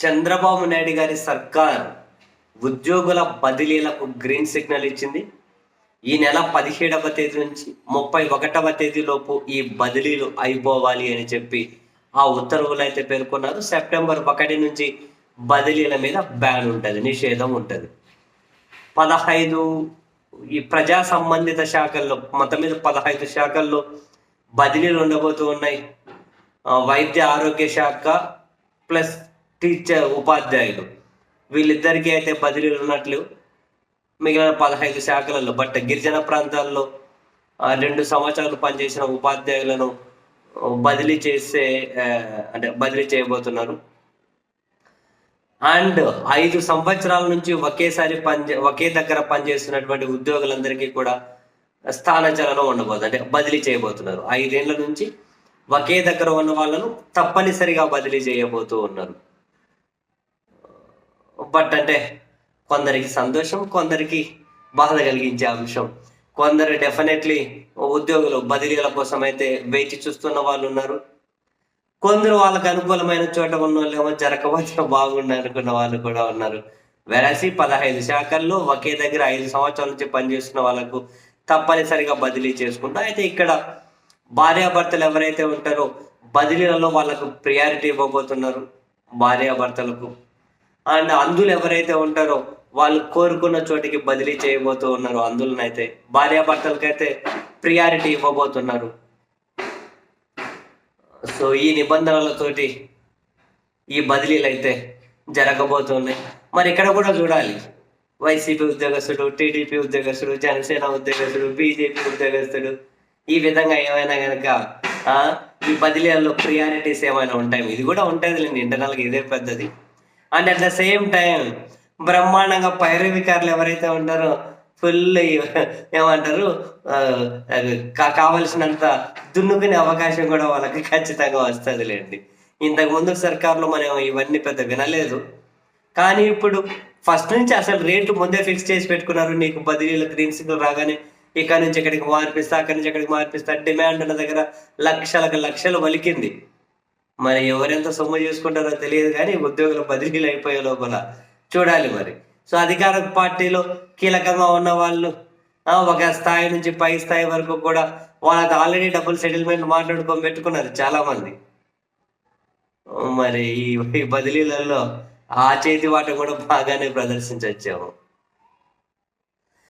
చంద్రబాబు నాయుడు గారి సర్కార్ ఉద్యోగుల బదిలీలకు గ్రీన్ సిగ్నల్ ఇచ్చింది. ఈ నెల పదిహేడవ తేదీ నుంచి ముప్పై ఒకటవ తేదీలోపు ఈ బదిలీలు అయిపోవాలి అని చెప్పి ఆ ఉత్తర్వులు అయితే పేర్కొన్నారు. సెప్టెంబర్ ఒకటి నుంచి బదిలీల మీద బ్యాన్ ఉంటుంది నిషేధం ఉంటుంది. పదహైదు ఈ ప్రజా సంబంధిత శాఖల్లో మొత్తం మీద పదహైదు శాఖల్లో బదిలీలు ఉండబోతూ ఉన్నాయి. వైద్య ఆరోగ్య శాఖ ప్లస్ టీచర్ ఉపాధ్యాయులు. వీళ్ళిద్దరికీ అయితే బదిలీలు ఉన్నట్లు మిగిలిన పదహైదు శాఖలలో బట్ గిరిజన ప్రాంతాల్లో రెండు సంవత్సరాలు పనిచేసిన ఉపాధ్యాయులను బదిలీ చేసే అంటే బదిలీ చేయబోతున్నారు. అండ్ ఐదు సంవత్సరాల నుంచి ఒకేసారి పనిచే ఒకే దగ్గర పనిచేస్తున్నటువంటి ఉద్యోగులందరికీ కూడా స్థానచలనం ఉండబోదు అంటే బదిలీ చేయబోతున్నారు. ఐదేళ్ళ నుంచి ఒకే దగ్గర ఉన్న వాళ్ళను తప్పనిసరిగా బదిలీ చేయబోతూ ఉన్నారు. బట్ అంటే కొందరికి సంతోషం కొందరికి బాధ కలిగించే అంశం. కొందరు డెఫినెట్లీ ఉద్యోగులు బదిలీల కోసం అయితే వేచి చూస్తున్న వాళ్ళు ఉన్నారు. కొందరు వాళ్ళకి అనుకూలమైన చోట ఉన్న వాళ్ళు ఏమో జరగవచ్చు బాగుండు అనుకున్న వాళ్ళు కూడా ఉన్నారు. వెరసి పదహైదు శాఖల్లో ఒకే దగ్గర ఐదు సంవత్సరాల నుంచి పనిచేస్తున్న వాళ్ళకు తప్పనిసరిగా బదిలీ చేసుకుంటా. అయితే ఇక్కడ భార్యాభర్తలు ఎవరైతే ఉంటారో బదిలీలలో వాళ్ళకు ప్రియారిటీ ఇవ్వబోతున్నారు. భార్యాభర్తలకు అండ్ అందులు ఎవరైతే ఉంటారో వాళ్ళు కోరుకున్న చోటికి బదిలీ చేయబోతూ ఉన్నారు. అందులనైతే భార్యాభర్తలకైతే ప్రియారిటీ ఇవ్వబోతున్నారు. సో ఈ నిబంధనలతోటి ఈ బదిలీలు అయితే జరగబోతున్నాయి. మరి ఇక్కడ కూడా చూడాలి. వైసీపీ ఉద్యోగస్తుడు టీడీపీ ఉద్యోగస్తుడు జనసేన ఉద్యోగస్తుడు బీజేపీ ఉద్యోగస్తుడు ఈ విధంగా ఏమైనా కనుక ఈ బదిలీలలో ప్రియారిటీస్ ఏమైనా ఉంటాయి ఇది కూడా ఉంటుంది ఇంటర్నల్గా ఇదే పెద్దది and at the same time బ్రహ్మాండంగా పైరవికారులు ఎవరైతే ఉంటారో ఫుల్ ఏమంటారు కావలసినంత దున్నుకునే అవకాశం కూడా వాళ్ళకి ఖచ్చితంగా వస్తుంది లేండి ఇంతకు ముందు సర్కార్లో మనం ఇవన్నీ పెద్ద వినలేదు. కానీ ఇప్పుడు ఫస్ట్ నుంచి అసలు రేట్లు ముందే ఫిక్స్ చేసి పెట్టుకున్నారు. నీకు బదిలీలు గ్రీన్ సిగ్నల్ రాగానే ఇక్కడ నుంచి ఇక్కడికి మార్పిస్తా అక్కడి నుంచి ఇక్కడికి మార్పిస్తా డిమాండ్ ఉన్న దగ్గర లక్షలకు లక్షలు వలికింది. మరి ఎవరెంత సొమ్ము చేసుకుంటారో తెలియదు కానీ ఉద్యోగుల బదిలీలు అయిపోయే లోపల చూడాలి మరి. సో అధికార పార్టీలో కీలకంగా ఉన్న వాళ్ళు ఒక స్థాయి నుంచి పై స్థాయి వరకు కూడా వాళ్ళకి ఆల్రెడీ డబ్బులు సెటిల్మెంట్ మాట్లాడుకొని పెట్టుకున్నారు చాలా మంది మరి ఈ ఈ బదిలీలలో ఆ చేతి వాట కూడా బాగానే ప్రదర్శించొచ్చాము.